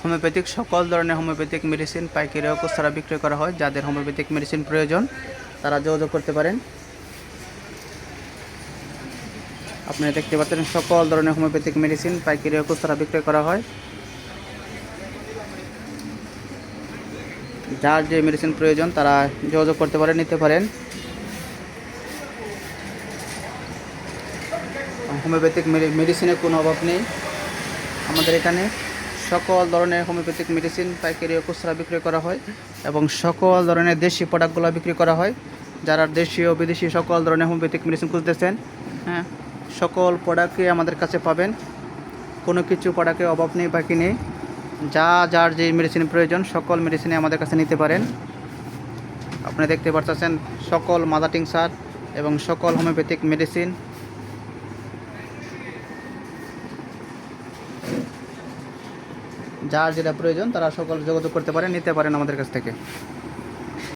Homeopathic সকল ধরনের homeopathic medicine পাইকারি ও খুচরা বিক্রয় করা হয়। যাদের হোমিওপ্যাথিক মেডিসিন প্রয়োজন, তারা যোগাযোগ করতে পারেন। আপনারা দেখতে পাচ্ছেন, সকল ধরনের হোমিওপ্যাথিক মেডিসিন পাইকারি ও খুচরা বিক্রয় করা হয়। যার যে মেডিসিন প্রয়োজন, তারা যোগাযোগ করতে পারেন, নিতে পারেন। হোমিওপ্যাথিক মেডিসিনের কোনো অভাব নেই। আমাদের এখানে সকল ধরনের হোমিওপ্যাথিক মেডিসিন পাইকারি ও খুচরা বিক্রি করা হয় এবং সকল ধরনের দেশি প্রোডাক্টগুলো বিক্রি করা হয়। যারা দেশি ও বিদেশি সকল ধরনের হোমিওপ্যাথিক মেডিসিন খুঁজতেছেন হ্যাঁ। সকল প্রোডাক্টই আমাদের কাছে পাবেন। কোনো কিছু প্রোডাক্টের অভাব নেই বাকি নেই। যা যার যে মেডিসিন প্রয়োজন সকল মেডিসিনই আমাদের কাছে নিতে পারেন। আপনি দেখতে পাচ্ছেন সকল মাদার টিংসার এবং সকল হোমিওপ্যাথিক মেডিসিন যার যেটা প্রয়োজন তারা সকল যোগাযোগ করতে পারেন নিতে পারেন আমাদের কাছ থেকে।